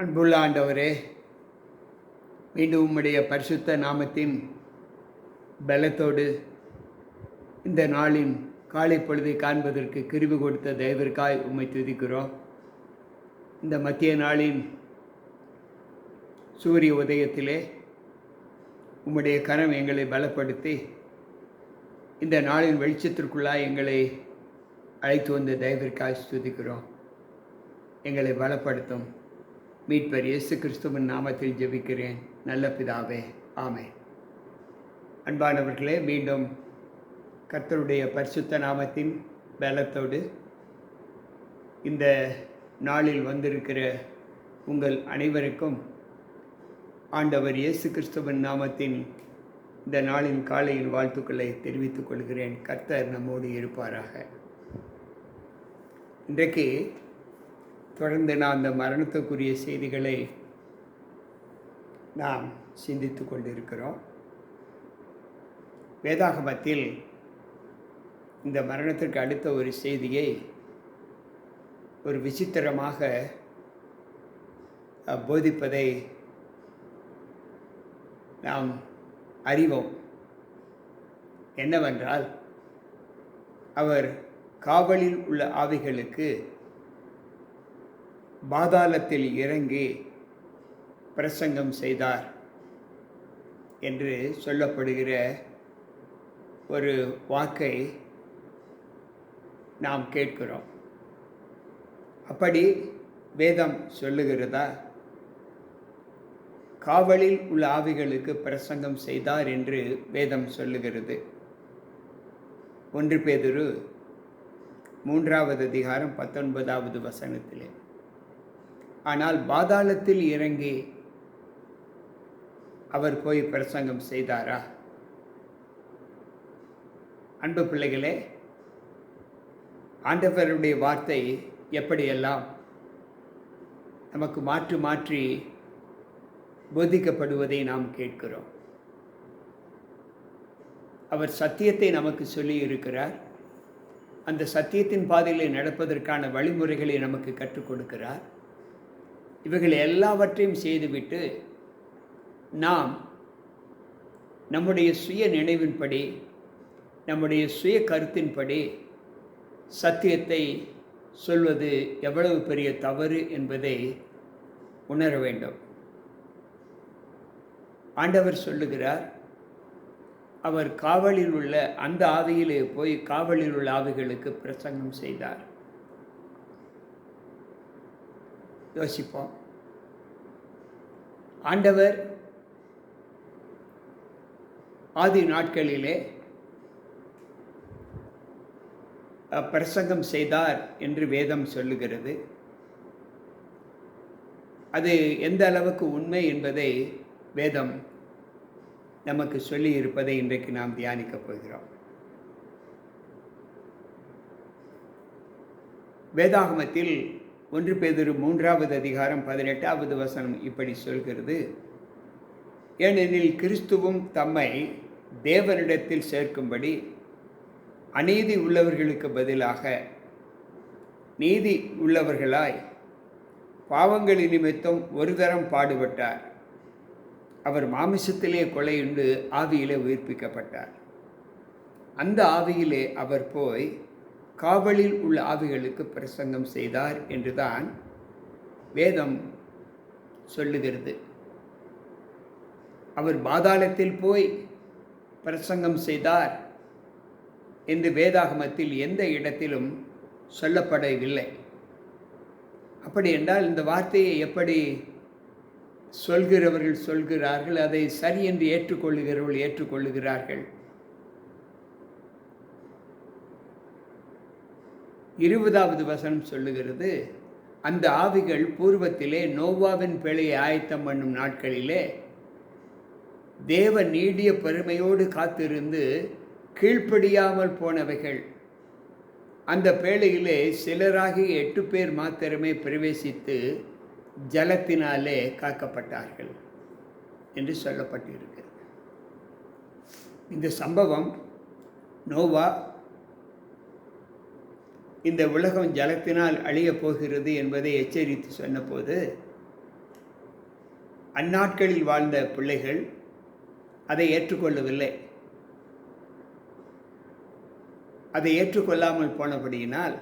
அன்புள்ள ஆண்டவரே மீண்டும் உம்முடைய பரிசுத்த நாமத்தின் பலத்தோடு இந்த நாளின் காலை பொழுதை காண்பதற்கு கிருவி கொடுத்த தயவிற்காய் உம்மை துதிக்கிறோம். இந்த மத்திய நாளின் சூரிய உதயத்திலே உம்முடைய கரம் எங்களை பலப்படுத்தி இந்த நாளின் வெளிச்சத்திற்குள்ளாய் எங்களை அழைத்து வந்த தயவிற்காய் ஸ்துதிக்கிறோம். எங்களை பலப்படுத்தும். மீட்பர் இயேசு கிறிஸ்துவின் நாமத்தில் ஜெபிக்கிறேன். நல்ல பிதாவே ஆமே அன்பானவர்களே மீண்டும் கர்த்தருடைய பரிசுத்த நாமத்தின் பலத்தோடு இந்த நாளில் வந்திருக்கிற உங்கள் அனைவருக்கும் ஆண்டவர் இயேசு கிறிஸ்துவின் நாமத்தின் இந்த நாளின் காலையில் வாழ்த்துக்களை தெரிவித்துக் கொள்கிறேன். கர்த்தர் நம்மோடு இருப்பாராக. இன்றைக்கு தொடர்ந்து நான் அந்த மரணத்துக்குரிய செய்திகளை நாம் சிந்தித்து கொண்டிருக்கிறோம். வேதாகமத்தில் இந்த மரணத்திற்கு அடுத்த ஒரு செய்தியை ஒரு விசித்திரமாக போதிப்பதை நாம் அறிவோம். என்னவென்றால் அவர் காவலில் உள்ள ஆவிகளுக்கு பாதாளத்தில் இறங்கி பிரசங்கம் செய்தார் என்று சொல்லப்படுகிற ஒரு வாக்கை நாம் கேட்கிறோம். அப்படி வேதம் சொல்லுகிறதா? காவலில் உள்ள ஆவிகளுக்கு பிரசங்கம் செய்தார் என்று வேதம் சொல்லுகிறது. ஒன்று பேதுரு மூன்றாவது அதிகாரம் பத்தொன்பதாவது வசனத்திலே. ஆனால் பாதாளத்தில் இறங்கி அவர் போய் பிரசங்கம் செய்தாரா? அன்பு பிள்ளைகளே ஆண்டவருடைய வார்த்தை எப்படியெல்லாம் நமக்கு மாற்றி மாற்றி போதிக்கப்படுவதை நாம் கேட்கிறோம். அவர் சத்தியத்தை நமக்கு சொல்லி இருக்கிறார் அந்த சத்தியத்தின் பாதையில் நடப்பதற்கான வழிமுறைகளை நமக்கு கற்றுக் கொடுக்கிறார். இவைகள் எல்லாவற்றையும் செய்துவிட்டு நாம் நம்முடைய சுய நினைவின்படி நம்முடைய சுய கருத்தின்படி சத்தியத்தை சொல்வது எவ்வளவு பெரிய தவறு என்பதை உணர வேண்டும். ஆண்டவர் சொல்லுகிறார் அவர் காவலில் உள்ள அந்த ஆவியிலே போய் காவலில் உள்ள ஆவிகளுக்கு பிரசங்கம் செய்தார். யோசிப்போம். ஆண்டவர் ஆதி நாட்களிலே பிரசங்கம் செய்தார் என்று வேதம் சொல்லுகிறது. அது எந்த அளவுக்கு உண்மை என்பதை வேதம் நமக்கு சொல்லி இருப்பதை இன்றைக்கு நாம் தியானிக்கப் போகிறோம். வேதாகமத்தில் ஒன்று பேதொரு மூன்றாவது அதிகாரம் பதினெட்டாவது வசனம் இப்படி சொல்கிறது. ஏனெனில் கிறிஸ்துவும் தம்மை தேவனிடத்தில் சேர்க்கும்படி அநீதி உள்ளவர்களுக்கு பதிலாக நீதி உள்ளவர்களாய் பாவங்களின் நிமித்தம் ஒரு தரம் பாடுபட்டார். அவர் மாமிசத்திலே கொலையுண்டு ஆவியிலே உயிர்ப்பிக்கப்பட்டார். அந்த ஆவியிலே அவர் போய் காவலில் உள்ள ஆவிகளுக்கு பிரசங்கம் செய்தார் என்றுதான் வேதம் சொல்லுகிறது. அவர் பாதாளத்தில் போய் பிரசங்கம் செய்தார் என்று வேதாகமத்தில் எந்த இடத்திலும் சொல்லப்படவில்லை. அப்படி என்றால் இந்த வார்த்தையை எப்படி சொல்கிறவர்கள் சொல்கிறார்கள் அதை சரி என்று ஏற்றுக்கொள்ளுகிறவர்கள் ஏற்றுக்கொள்ளுகிறார்கள் இருபதாவது வசனம் சொல்லுகிறது அந்த ஆவிகள் பூர்வத்திலே நோவாவின் பிழையை ஆயத்தம் பண்ணும் நாட்களிலே தேவ நீடிய பெருமையோடு காத்திருந்து கீழ்ப்படியாமல் போனவைகள். அந்த பேழையிலே சிலராகி எட்டு பேர் மாத்திரமே பிரவேசித்து ஜலத்தினாலே காக்கப்பட்டார்கள் என்று சொல்லப்பட்டிருக்கிறது. இந்த சம்பவம் நோவா இந்த உலகம் ஜலத்தினால் அழியப் போகிறது என்பதை எச்சரித்து சொன்னபோது அந்நாட்களில் வாழ்ந்த பிள்ளைகள் அதை ஏற்றுக்கொள்ளவில்லை. அதை ஏற்றுக்கொள்ளாமல் போனபடியினால்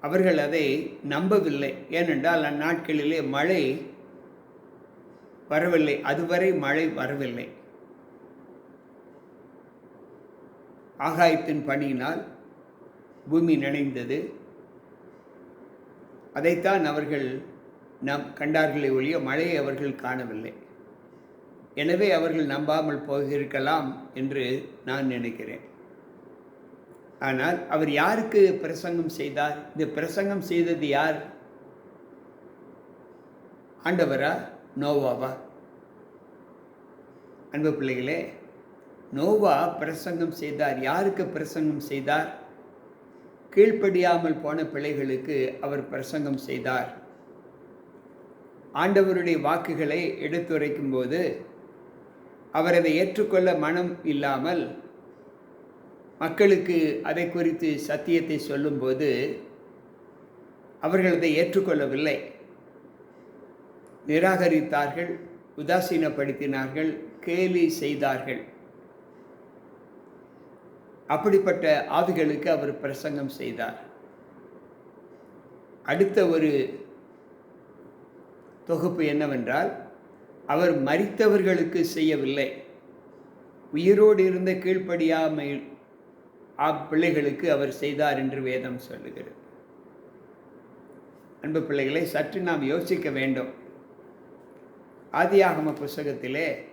அவர்கள் அதை நம்பவில்லை. ஏனென்றால் அந்நாட்களிலே மழை வரவில்லை. அதுவரை மழை வரவில்லை. ஆகாயத்தின் பணியினால் பூமி நனைந்தது. அதைத்தான் அவர்கள் நம் கண்டார்களே ஒழிய மழையை அவர்கள் காணவில்லை. எனவே அவர்கள் நம்பாமல் போகிருக்கலாம் என்று நான் நினைக்கிறேன். ஆனால் அவர் யாருக்கு பிரசங்கம் செய்தார்? இந்த பிரசங்கம் செய்தது யார்? ஆண்டவரா? நோவாவா? அன்பு பிள்ளைகளே நோவா பிரசங்கம் செய்தார். யாருக்கு பிரசங்கம் செய்தார்? கீழ்ப்படியாமல் போன பிள்ளைகளுக்கு அவர் பிரசங்கம் செய்தார். ஆண்டவருடைய வாக்குகளை எடுத்துரைக்கும் போது அவர் அதை ஏற்றுக்கொள்ள மனம் இல்லாமல் மக்களுக்கு அதை குறித்து சத்தியத்தை சொல்லும்போது அவர்கள் அதை ஏற்றுக்கொள்ளவில்லை. நிராகரித்தார்கள் உதாசீனப்படுத்தினார்கள் கேலி செய்தார்கள். அப்படிப்பட்ட ஆவிகளுக்கு அவர் பிரசங்கம் செய்தார். அடுத்த ஒரு தொகுப்பு என்னவென்றால் அவர் மறித்தவர்களுக்கு செய்யவில்லை. உயிரோடு இருந்த கீழ்ப்படியாமை பிள்ளைகளுக்கு அவர் செய்தார் என்று வேதம் சொல்லுகிறது. அன்பு பிள்ளைகளை சற்று நாம் யோசிக்க வேண்டும். ஆதியாகம புஸ்தகத்திலே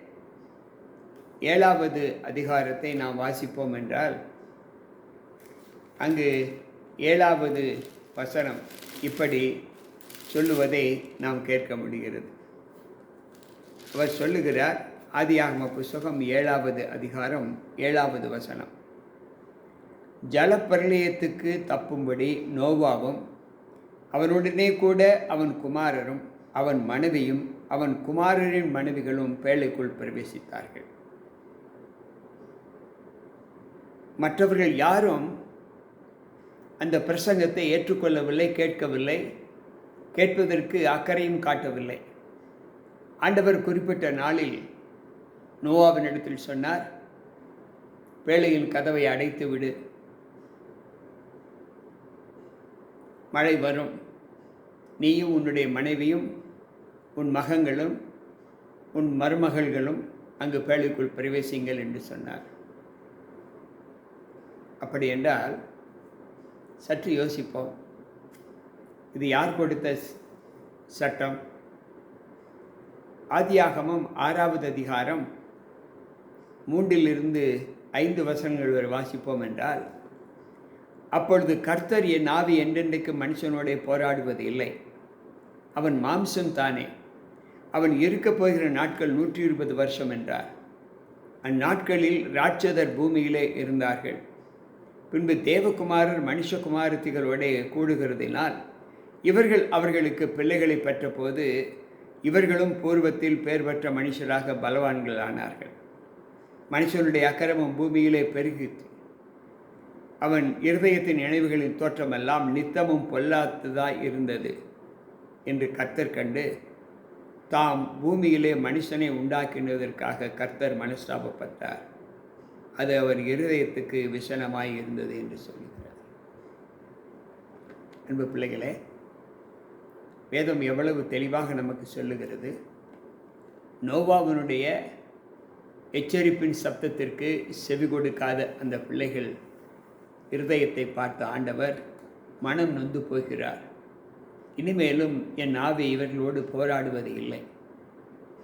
ஏழாவது அதிகாரத்தை நாம் வாசிப்போம் என்றால் அங்கு ஏழாவது வசனம் இப்படி சொல்லுவதை நாம் கேட்க முடிகிறது. அவர் சொல்லுகிறார் ஆதியாகம புஸ்தகம் ஏழாவது அதிகாரம் ஏழாவது வசனம். ஜலப்பிரளயத்துக்கு தப்பும்படி நோவாவும் அவனுடனே கூட அவன் குமாரரும் அவன் மனைவியும் அவன் குமாரரின் மனைவிகளும் பேழைக்குள் பிரவேசித்தார்கள். மற்றவர்கள் யாரும் அந்த பிரசங்கத்தை ஏற்றுக்கொள்ளவில்லை கேட்கவில்லை கேட்பதற்கு அக்கறையும் காட்டவில்லை. ஆண்டவர் குறிப்பிட்ட நாளில் நோவாவின் இடத்தில் சொன்னார் வேளையில் கதவை அடைத்து விடு. மழை வரும். நீயும் உன்னுடைய மனைவியும் உன் மகங்களும் உன் மருமகள்களும் அங்கு பேழைக்குள் பிரவேசிங்கள் என்று சொன்னார். அப்படி என்றால் சற்று யோசிப்போம். இது யார் கொடுத்த சட்டம்? ஆதியாகமும் ஆறாவது அதிகாரம் மூன்றிலிருந்து ஐந்து வசனங்கள் வரை வாசிப்போம் என்றால் அப்பொழுது கர்த்தர் என் ஆவி என்றென்றைக்கு மனுஷனோடே போராடுவது இல்லை. அவன் மாம்சம் தானே. அவன் இருக்கப் போகிற நாட்கள் நூற்றி இருபது வருஷம் என்றார். அந்நாட்களில் ராட்சதர் பூமியிலே இருந்தார்கள். பின்பு தேவகுமாரர் மனுஷகுமாரத்திகளோட கூடுகிறதினால் இவர்கள் அவர்களுக்கு பிள்ளைகளை பெற்றபோது இவர்களும் பூர்வத்தில் பெயர் பெற்ற மனுஷராக பலவான்கள் ஆனார்கள் மனுஷனுடைய அக்கிரமம் பூமியிலே பெருகிற்று. அவன் இருதயத்தின் நினைவுகளின் தோற்றமெல்லாம் நித்தமும் பொல்லாத்ததாய் இருந்தது என்று கர்த்தர் கண்டு தாம் பூமியிலே மனுஷனை உண்டாக்கினதற்காக கர்த்தர் மனஸ்தாபப்பட்டார். அது அவர் இருதயத்துக்கு விஷனமாய் இருந்தது என்று சொல்லுகிறார் அன்பு பிள்ளைகளே வேதம் எவ்வளவு தெளிவாக நமக்கு சொல்லுகிறது. நோவாவினுடைய எச்சரிப்பின் சப்தத்திற்கு செவி கொடுக்காத அந்த பிள்ளைகள் இருதயத்தை பார்த்த ஆண்டவர் மனம் நொந்து போகிறார். இனிமேலும் என் ஆவி இவர்களோடு போராடுவது இல்லை.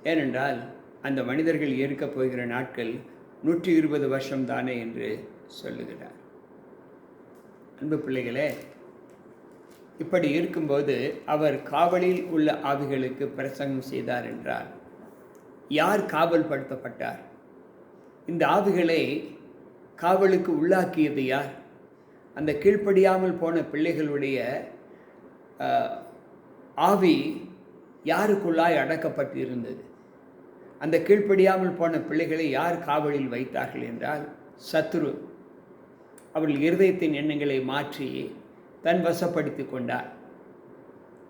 ஏனென்றால் அந்த மனிதர்கள் இருக்கப் போகிற நாட்கள் நூற்றி இருபது வருஷம் தானே என்று சொல்லுகிறார். அன்பு பிள்ளைகளே இப்படி இருக்கும்போது அவர் காவலில் உள்ள ஆவிகளுக்கு பிரசங்கம் செய்தார் என்றார் யார் காவல் படுத்தப்பட்டார் இந்த ஆவிகளை காவலுக்கு உள்ளாக்கியது யார்? அந்த கீழ்ப்படியாமல் போன பிள்ளைகளுடைய ஆவி யாருக்குள்ளாய் அடக்கப்பட்டு இருந்தது அந்த கீழ்ப்படியாமல் போன பிள்ளைகளை யார் காவலில் வைத்தார்கள் என்றால் சத்ரு. அவர்கள் இருதயத்தின் எண்ணங்களை மாற்றி தன் வசப்படுத்தி கொண்டார்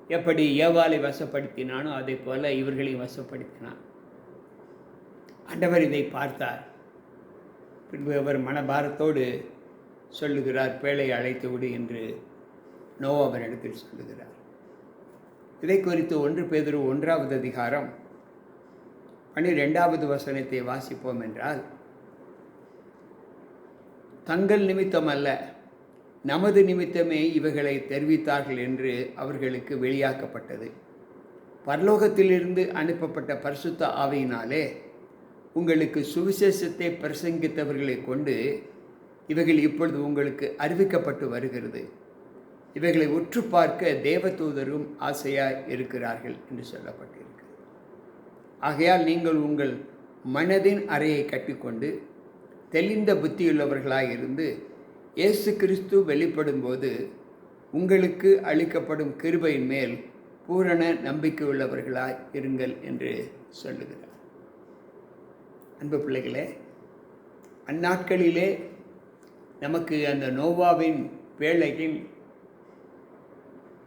எப்படி ஏவாளை வசப்படுத்தினானோ அதே போல இவர்களையும் வசப்படுத்தினான். ஆண்டவர் இதை பார்த்தார். பின்பு அவர் மனபாரத்தோடு சொல்லுகிறார் பேழை அழைத்து விடு என்று நோவாவனிடத்தில் சொல்லுகிறார். இதை குறித்து ஒன்று பேதொரு ஒன்றாவது அதிகாரம் பனிரெண்டாவது வசனத்தை வாசிப்போம் என்றால் தங்கள் நிமித்தம் அல்ல நமது நிமித்தமே இவைகளை தெரிவித்தார்கள் என்று அவர்களுக்கு வெளியாக்கப்பட்டது. பரலோகத்திலிருந்து அனுப்பப்பட்ட பரிசுத்த ஆவையினாலே உங்களுக்கு சுவிசேஷத்தை பிரசங்கித்தவர்களை கொண்டு இவைகள் இப்பொழுது உங்களுக்கு அறிவிக்கப்பட்டு வருகிறது. இவைகளை உற்று பார்க்க தேவதூதரும் ஆசையாய் இருக்கிறார்கள் என்று சொல்லப்பட்டிருக்கிறது. ஆகையால் நீங்கள் உங்கள் மனதின் அறையை கட்டிக்கொண்டு தெளிந்த புத்தியுள்ளவர்களாக இருந்து இயேசு கிறிஸ்து வெளிப்படும்போது உங்களுக்கு அளிக்கப்படும் கிருபையின் மேல் பூரண நம்பிக்கை உள்ளவர்களாய் இருங்கள் என்று சொல்லுகிறார். அன்பு பிள்ளைகளே அந்நாட்களிலே நமக்கு அந்த நோவாவின் வேளையில்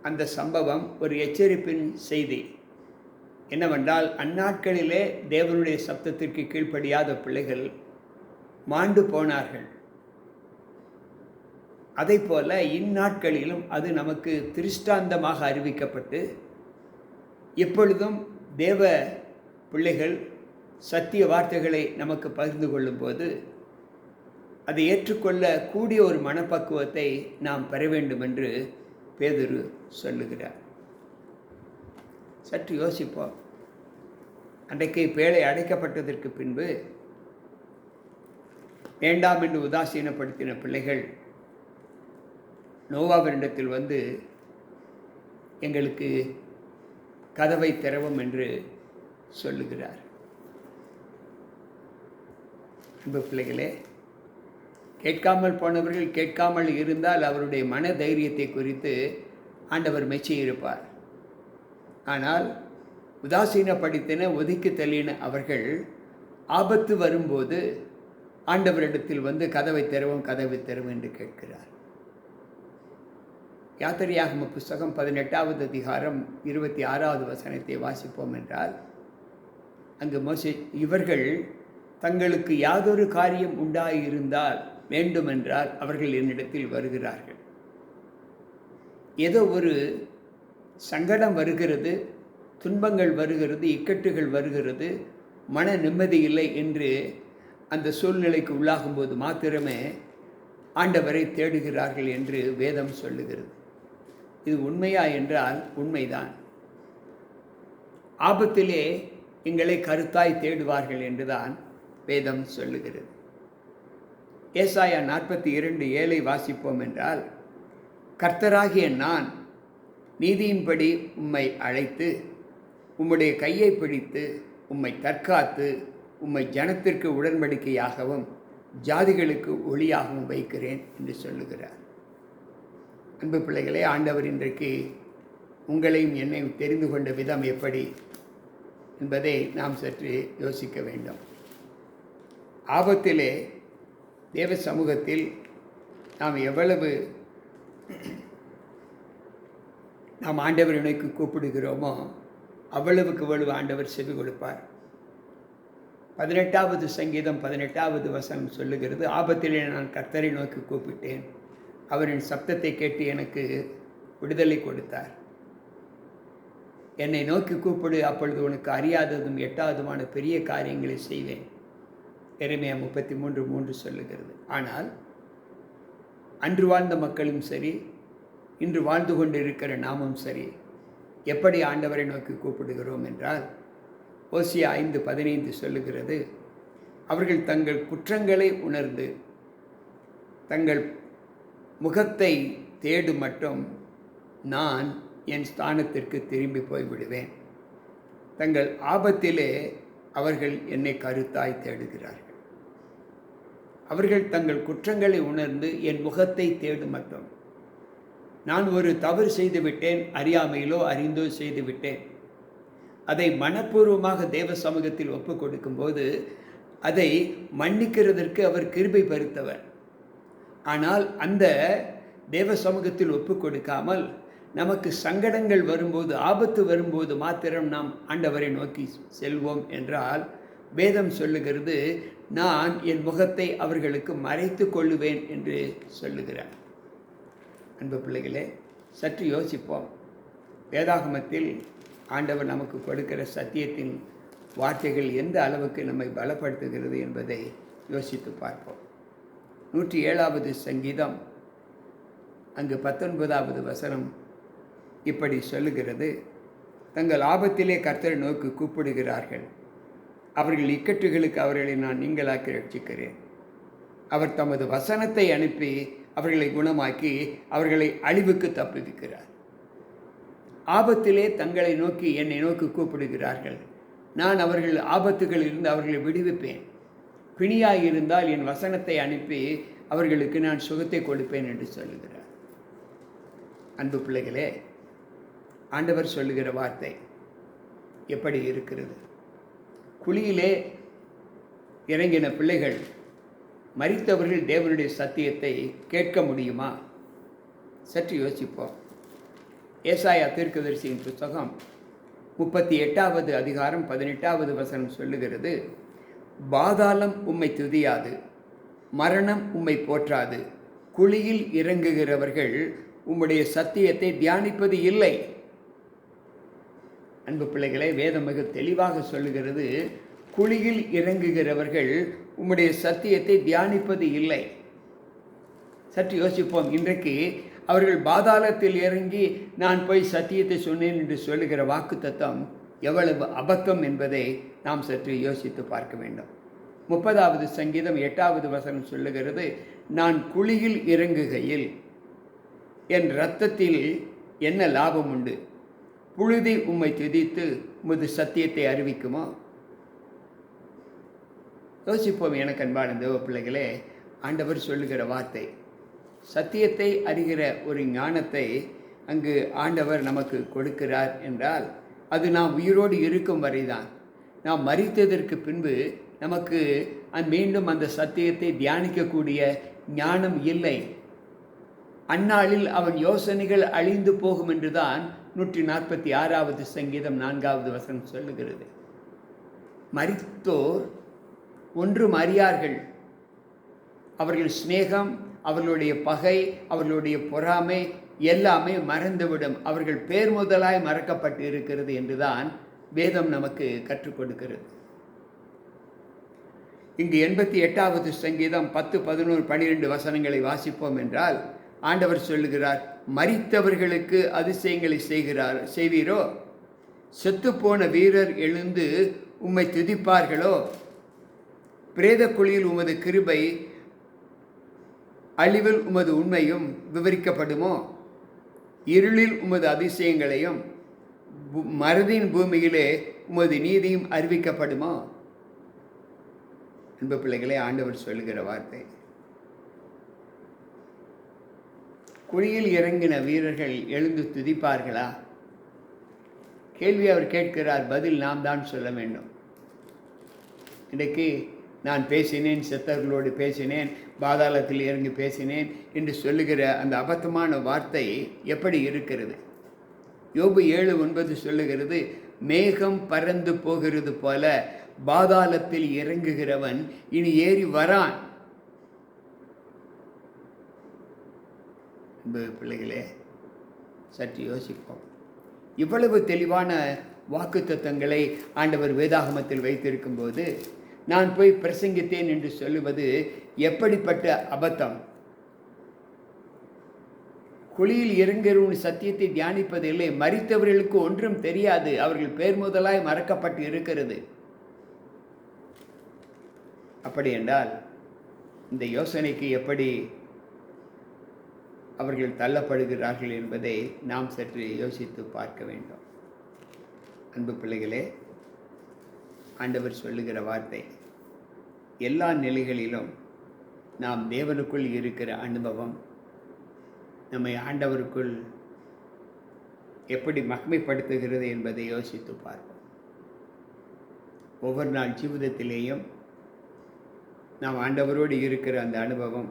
அந்த சம்பவம் ஒரு எச்சரிப்பின் செய்தி. என்னவென்றால் அந்நாட்களிலே தேவனுடைய சப்தத்திற்கு கீழ்ப்படியாத பிள்ளைகள் மாண்டு போனார்கள். அதை போல இந்நாட்களிலும் அது நமக்கு திருஷ்டாந்தமாக அறிவிக்கப்பட்டு எப்பொழுதும் தேவ பிள்ளைகள் சத்திய வார்த்தைகளை நமக்கு பகிர்ந்து கொள்ளும்போது அதை ஏற்றுக்கொள்ள கூடிய ஒரு மனப்பக்குவத்தை நாம் பெற வேண்டும் என்று பேதுரு சொல்லுகிறார். சற்று யோசிப்போம். அன்றைக்கு பேழை அடைக்கப்பட்டதற்கு பின்பு வேண்டாம் என்று உதாசீனப்படுத்தின பிள்ளைகள் நோவாவினிடத்தில் வந்து எங்களுக்கு கதவை திறவும் என்று சொல்லுகிறார். அன்பு பிள்ளைகளே கேட்காமல் போனவர்கள் கேட்காமல் இருந்தால் அவருடைய மன தைரியத்தை குறித்து ஆண்டவர் மெச்சியிருப்பார். ஆனால் உதாசீனப்படுத்தின ஒதுக்கி தள்ளின அவர்கள் ஆபத்து வரும்போது ஆண்டவரிடத்தில் வந்து கதவை திறவும் கதவை திறவும் என்று கேட்கிறார். யாத்திரையாகம புஸ்தகம் பதினெட்டாவது அதிகாரம் இருபத்தி ஆறாவது வசனத்தை வாசிப்போம் என்றால் அங்கு மோசி இவர்கள் தங்களுக்கு யாதொரு காரியம் உண்டாயிருந்தால் வேண்டுமென்றால் அவர்கள் என்னிடத்தில் வருகிறார்கள். ஏதோ ஒரு சங்கடம் வருகிறது துன்பங்கள் வருகிறது இக்கட்டுகள் வருகிறது மன நிம்மதி இல்லை என்று அந்த சூழ்நிலைக்கு உள்ளாகும்போது மாத்திரமே ஆண்டவரை தேடுகிறார்கள் என்று வேதம் சொல்லுகிறது. இது உண்மையா என்றால் உண்மைதான். ஆபத்திலே எங்களை கருத்தாய் தேடுவார்கள் என்றுதான் வேதம் சொல்லுகிறது. ஏசாயா நாற்பத்தி இரண்டு ஏழை வாசிப்போம் என்றால் கர்த்தராகிய நான் நீதியின்படி உம்மை அழைத்து உம்முடைய கையை பிடித்து உம்மை தற்காத்து உம்மை ஜனத்திற்கு உடன்படிக்கையாகவும் ஜாதிகளுக்கு ஒளியாகவும் வைக்கிறேன் என்று சொல்லுகிறார். அன்பு பிள்ளைகளே ஆண்டவர் இன்றைக்கு உங்களையும் என்னையும் தெரிந்து கொண்ட விதம் எப்படி என்பதை நாம் சற்று யோசிக்க வேண்டும். ஆபத்திலே தேவ சமூகத்தில் நாம் எவ்வளவு நாம் ஆண்டவர் இணைக்கு கூப்பிடுகிறோமோ அவ்வளவுக்கு அவ்வளவு ஆண்டவர் செவி கொடுப்பார். பதினெட்டாவது சங்கீதம் பதினெட்டாவது வசனம் சொல்லுகிறது ஆபத்திலே நான் கர்த்தரை நோக்கி கூப்பிட்டேன். அவரின் சப்தத்தை கேட்டு எனக்கு விடுதலை கொடுத்தார். என்னை நோக்கி கூப்பிடு அப்பொழுது உனக்கு அறியாததும் எட்டாவதுமான பெரிய காரியங்களை செய்வேன். எருமையா முப்பத்தி மூன்று மூன்று சொல்லுகிறது. ஆனால் அன்று வாழ்ந்த மக்களும் சரி இன்று வாழ்ந்து கொண்டிருக்கிற நாமும் சரி எப்படி ஆண்டவரை நோக்கி கூப்பிடுகிறோம் என்றால் ஓசியா ஐந்து பதினைந்து சொல்லுகிறது அவர்கள் தங்கள் குற்றங்களை உணர்ந்து தங்கள் முகத்தை தேடு மட்டும் நான் என் ஸ்தானத்திற்கு திரும்பி போய்விடுவேன். தங்கள் ஆபத்திலே அவர்கள் என்னை கருத்தாய் தேடுகிறார்கள். அவர்கள் தங்கள் குற்றங்களை உணர்ந்து என் முகத்தை தேடு மட்டும் நான் ஒரு தவறு செய்து விட்டேன் அறியாமையிலோ அறிந்தோ செய்து விட்டேன். அதை மனப்பூர்வமாக தேவ சமூகத்தில் ஒப்பு கொடுக்கும்போது அதை மன்னிக்கிறதற்கு அவர் கிருபை பருத்தவர். ஆனால் அந்த தேவ சமூகத்தில் ஒப்பு கொடுக்காமல் நமக்கு சங்கடங்கள் வரும்போது ஆபத்து வரும்போது மாத்திரம் நாம் ஆண்டவரை நோக்கி செல்வோம் என்றால் வேதம் சொல்லுகிறது நான் என் முகத்தை அவர்களுக்கு மறைத்து கொள்ளுவேன் என்று சொல்லுகிறார். அன்பு பிள்ளைகளே சற்று யோசிப்போம். வேதாகமத்தில் ஆண்டவர் நமக்கு கொடுக்கிற சத்தியத்தின் வார்த்தைகள் எந்த அளவுக்கு நம்மை பலப்படுத்துகிறது என்பதை யோசித்து பார்ப்போம். நூற்றி ஏழாவது சங்கீதம் அங்கு பத்தொன்பதாவது வசனம் இப்படி சொல்லுகிறது. தங்கள் ஆபத்திலே கர்த்தரை நோக்கி கூப்பிடுகிறார்கள். அவர்கள் இக்கட்டுகளுக்கு அவர்களை நான் நீங்களாக்கி ரட்சிக்கிறேன். அவர் தமது வசனத்தை அனுப்பி அவர்களை குணமாக்கி அவர்களை அழிவுக்கு தப்பிக்கிறார் ஆபத்திலே தங்களை நோக்கி என்னை நோக்கி கூப்பிடுகிறார்கள். நான் அவர்கள் ஆபத்துகளில் இருந்து அவர்களை விடுவிப்பேன். பிணியாக இருந்தால் என் வசனத்தை அனுப்பி அவர்களுக்கு நான் சுகத்தை கொடுப்பேன் என்று சொல்லுகிறார். அன்பு பிள்ளைகளே ஆண்டவர் சொல்லுகிற வார்த்தை எப்படி இருக்கிறது? குழியிலே இறங்கின பிள்ளைகள் மறித்தவர்கள் தேவனுடைய சத்தியத்தை கேட்க முடியுமா? சற்று யோசிப்போம். ஏசாயா தீர்க்கதரிசியின் புத்தகம் முப்பத்தி எட்டாவது அதிகாரம் பதினெட்டாவது வசனம் சொல்லுகிறது. பாதாளம் உம்மை துதியாது மரணம் உம்மை போற்றாது. குழியில் இறங்குகிறவர்கள் உம்முடைய சத்தியத்தை தியானிப்பது இல்லை. அன்பு பிள்ளைகளை வேதம் மிக தெளிவாக சொல்லுகிறது. குழியில் இறங்குகிறவர்கள் உம்முடைய சத்தியத்தை தியானிப்பது இல்லை. சற்று யோசிப்போம். இன்றைக்கு அவர்கள் பாதாளத்தில் இறங்கி நான் போய் சத்தியத்தை சொன்னேன் என்று சொல்லுகிற வாக்கு தத்துவம் எவ்வளவு அபத்தம் என்பதை நாம் சற்று யோசித்து பார்க்க வேண்டும். முப்பதாவது சங்கீதம் எட்டாவது வசனம் சொல்லுகிறது நான் குழியில் இறங்குகையில் என் இரத்தத்தில் என்ன லாபம் உண்டு? புழுதி உம்மை துதித்து உமது சத்தியத்தை அறிவிக்குமா? யோசிப்போம் எனக்கு அன்பான தேவ பிள்ளைகளே ஆண்டவர் சொல்லுகிற வார்த்தை. சத்தியத்தை அறிகிற ஒரு ஞானத்தை அங்கு ஆண்டவர் நமக்கு கொடுக்கிறார் என்றால் அது நாம் உயிரோடு இருக்கும் வரைதான். நாம் மறித்ததற்கு பின்பு நமக்கு அந் மீண்டும் அந்த சத்தியத்தை தியானிக்கக்கூடிய ஞானம் இல்லை. அந்நாளில் அவன் யோசனைகள் அழிந்து போகும் என்றுதான் நூற்றி நாற்பத்தி ஆறாவது சங்கீதம் நான்காவது வசனம் சொல்லுகிறது. மறித்தோர் ஒன்றும் அறியார்கள் அவர்கள் சிநேகம் அவர்களுடைய பகை அவர்களுடைய பொறாமை எல்லாமே மறந்துவிடும். அவர்கள் பேர் முதலாய் மறக்கப்பட்டு இருக்கிறது என்றுதான் வேதம் நமக்கு கற்றுக் கொடுக்கிறது. இங்கு எண்பத்தி எட்டாவது சங்கீதம் பத்து பதினோரு பன்னிரெண்டு வசனங்களை வாசிப்போம் என்றால் ஆண்டவர் சொல்லுகிறார் மறித்தவர்களுக்கு அதிசயங்களை செய்கிறார் செய்வீரோ? செத்துப்போன வீரர் எழுந்து உம்மை துதிப்பார்களோ? பிரேத குழியில் உமது கிருபை அழிவில் உமது உண்மையும் விவரிக்கப்படுமோ? இருளில் உமது அதிசயங்களையும் மருதின் பூமியிலே உமது நீதியும் அறிவிக்கப்படுமோ? அன்பு பிள்ளைகளே ஆண்டவர் சொல்லுகிற வார்த்தை. குழியில் இறங்கின வீரர்கள் எழுந்து துதிப்பார்களா? கேள்வி அவர் கேட்கிறார் பதில் நாம் தான் சொல்ல வேண்டும். இன்றைக்கு நான் பேசினேன் செத்தர்களோடு பேசினேன் பாதாளத்தில் இறங்கி பேசினேன் என்று சொல்லுகிற அந்த அபத்தமான வார்த்தை எப்படி இருக்கிறது? யோபு ஏழு ஒன்பது சொல்லுகிறது மேகம் பறந்து போகிறது போல பாதாளத்தில் இறங்குகிறவன் இனி ஏறி வரான். பிள்ளைகளே சற்று யோசிப்போம். இவ்வளவு தெளிவான வாக்கு தத்துவங்களை ஆண்டவர் வேதாகமத்தில் வைத்திருக்கும் போது நான் போய் பிரசங்கித்தேன் என்று சொல்லுவது எப்படிப்பட்ட அபத்தம்? குழியில் இறங்குறவன் சத்தியத்தை தியானிப்பதில்லை மறித்தவர்களுக்கு ஒன்றும் தெரியாது. அவர்கள் பேர் முதலாய் மறக்கப்பட்டு இருக்கிறது. அப்படி என்றால் இந்த யோசனைக்கு எப்படி அவர்கள் தள்ளப்படுகிறார்கள் என்பதை நாம் சற்று யோசித்து பார்க்க வேண்டும். அன்பு பிள்ளைகளே ஆண்டவர் சொல்லுகிற வார்த்தை எல்லா நிலைகளிலும் நாம் தேவனுக்குள் இருக்கிற அனுபவம் நம்மை ஆண்டவருக்குள் எப்படி மகிமைப்படுத்துகிறது என்பதை யோசித்து பார்ப்போம். ஒவ்வொரு நாள் ஜீவிதத்திலேயும் நாம் ஆண்டவரோடு இருக்கிற அந்த அனுபவம்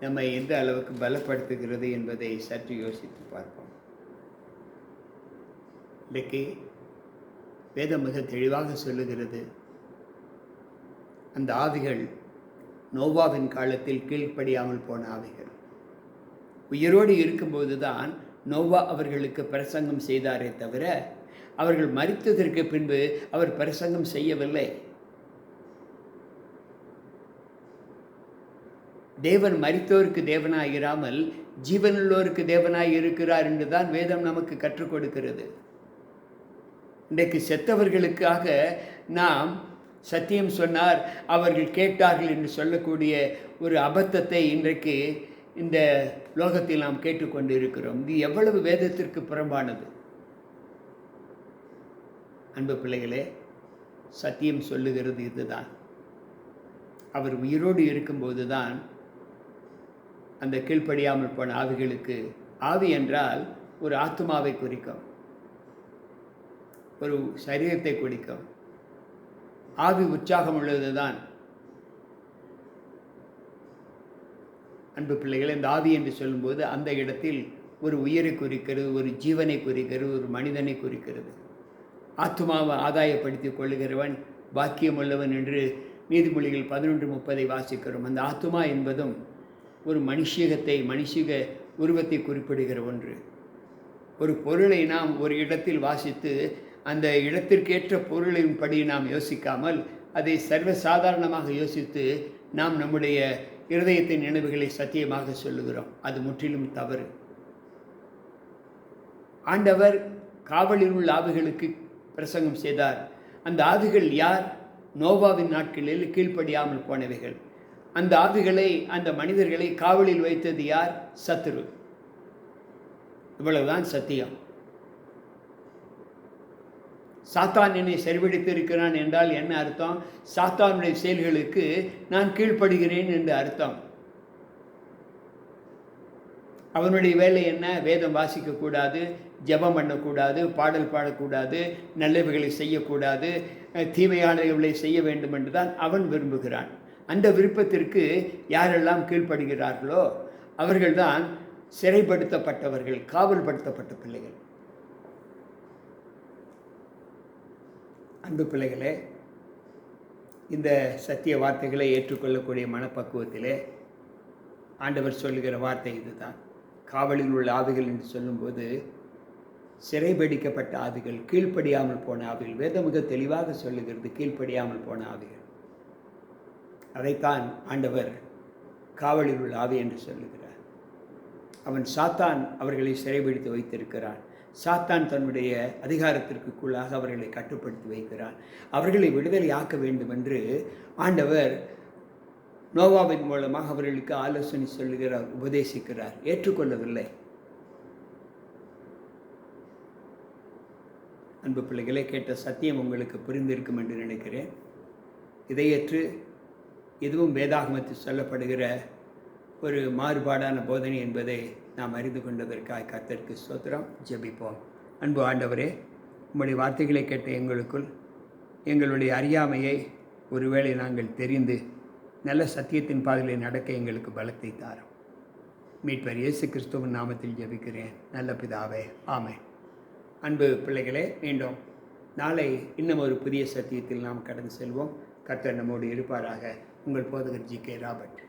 நம்மை எந்த அளவுக்கு பலப்படுத்துகிறது என்பதை சற்று யோசித்து பார்ப்போம். இன்றைக்கு வேதம் மிக தெளிவாக சொல்லுகிறது. அந்த ஆவிகள் நோவாவின் காலத்தில் கீழ்ப்படியாமல் போன ஆவிகள். உயிரோடு இருக்கும்போது தான் நோவா அவர்களுக்கு பிரசங்கம் செய்தாரே தவிர அவர்கள் மறித்ததற்கு பின்பு அவர் பிரசங்கம் செய்யவில்லை. தேவன் மறித்தோருக்கு தேவனாயிராமல் ஜீவனுள்ளோருக்கு தேவனாய் இருக்கிறார் என்று தான் வேதம் நமக்கு கற்றுக் கொடுக்கிறது. இன்றைக்கு செத்தவர்களுக்காக நாம் சத்தியம் சொன்னார் அவர்கள் கேட்டார்கள் என்று சொல்லக்கூடிய ஒரு அபத்தத்தை இன்றைக்கு இந்த லோகத்தில் நாம் கேட்டுக்கொண்டு இருக்கிறோம் இது எவ்வளவு வேதத்திற்கு புறம்பானது? அன்பு பிள்ளைகளே சத்தியம் சொல்லுகிறது இதுதான். அவர் உயிரோடு இருக்கும்போது தான் அந்த கீழ்ப்படியாமல் போன ஆவிகளுக்கு ஆவி என்றால் ஒரு ஆத்மாவை குறிக்கும். ஒரு சரீரத்தை குறிக்கும். ஆவி உற்சாகம் உள்ளது தான் அன்பு பிள்ளைகள் இந்த ஆவி என்று சொல்லும்போது அந்த இடத்தில் ஒரு உயிரை குறிக்கிறது ஒரு ஜீவனை குறிக்கிறது ஒரு மனிதனை குறிக்கிறது. ஆத்மாவை ஆதாயப்படுத்திக் கொள்ளுகிறவன் பாக்கியம் உள்ளவன் என்று நீதிமொழிகள் பதினொன்று முப்பதை வாசிக்கிறோம். அந்த ஆத்மா என்பதும் ஒரு மனுஷகத்தை மனுஷிக உருவத்தை குறிப்பிடுகிற ஒன்று. ஒரு பொருளை நாம் ஒரு இடத்தில் வாசித்து அந்த இடத்திற்கேற்ற பொருளின்படி நாம் யோசிக்காமல் அதை சர்வசாதாரணமாக யோசித்து நாம் நம்முடைய இருதயத்தின் நினைவுகளை சத்தியமாக சொல்லுகிறோம். அது முற்றிலும் தவறு. ஆண்டவர் காவலில் உள்ள ஆவிகளுக்கு பிரசங்கம் செய்தார். அந்த ஆவிகள் யார்? நோவாவின் நாட்களில் கீழ்ப்படியாமல் போனவைகள். அந்த ஆவிகளை அந்த மனிதர்களை காவலில் வைத்தது யார்? சத்துரு. இவ்வளவுதான் சத்தியம். சாத்தான் என்னை சரிபடுத்தியிருக்கிறான் என்றால் என்ன அர்த்தம்? சாத்தானுடைய செயல்களுக்கு நான் கீழ்ப்படுகிறேன் என்று அர்த்தம். அவனுடைய வேலை என்ன? வேதம் வாசிக்கக்கூடாது ஜெபம் பண்ணக்கூடாது பாடல் பாடக்கூடாது நல்லவைகளை செய்யக்கூடாது தீமையானவைகளை செய்ய வேண்டும் என்று தான் அவன் விரும்புகிறான். அந்த விருப்பத்திற்கு யாரெல்லாம் கீழ்ப்படுகிறார்களோ அவர்கள்தான் சிறைப்படுத்தப்பட்டவர்கள் காவல்படுத்தப்பட்ட பிள்ளைகள். அன்பு பிள்ளைகளே இந்த சத்திய வார்த்தைகளை ஏற்றுக்கொள்ளக்கூடிய மனப்பக்குவத்திலே ஆண்டவர் சொல்லுகிற வார்த்தை இதுதான். காவலில் உள்ள ஆவிகள் என்று சொல்லும்போது சிறைபிடிக்கப்பட்ட ஆவிகள் கீழ்ப்படியாமல் போன ஆவிகள் வேதம் மிக தெளிவாக சொல்லுகிறது கீழ்ப்படியாமல் போன ஆவிகள். அதைத்தான் ஆண்டவர் காவலில் உள்ள ஆவி என்று சொல்லுகிறார். அவன் சாத்தான் அவர்களை சிறைபிடித்து வைத்திருக்கிறான். சாத்தான் தன்னுடைய அதிகாரத்திற்குள்ளாக அவர்களை கட்டுப்படுத்தி வைக்கிறான். அவர்களை விடுதலை ஆக்க வேண்டும் என்று ஆண்டவர் நோவாவின் மூலமாக அவர்களுக்கு ஆலோசனை சொல்லுகிறார் உபதேசிக்கிறார். ஏற்றுக்கொள்ளவில்லை. அன்பு பிள்ளைகளை கேட்ட சத்தியம் உங்களுக்கு புரிந்திருக்கும் என்று நினைக்கிறேன். இதையற்று எதுவும் வேதாகமத்தில் சொல்லப்படுகிற ஒரு மாறுபாடான போதனை என்பதை நாம் அறிந்து கொண்டதற்காக கர்த்தருக்கு ஸ்தோத்திரம். ஜெபிப்போம். அன்பு ஆண்டவரே உங்களுடைய வார்த்தைகளை கேட்ட எங்களுக்குள் எங்களுடைய அறியாமையை ஒருவேளை நாங்கள் தெரிந்து நல்ல சத்தியத்தின் பாதையில் நடக்க எங்களுக்கு பலத்தை தாரும். மீட்பர் இயேசு கிறிஸ்துவின் நாமத்தில் ஜெபிக்கிறேன். நல்ல பிதாவே ஆமை அன்பு பிள்ளைகளே மீண்டும் நாளை இன்னும் ஒரு புதிய சத்தியத்தில் நாம் கடந்து செல்வோம். கர்த்தர் நம்மோடு இருப்பாராக. உங்கள் போதகர் ஜி கே ராபர்ட்.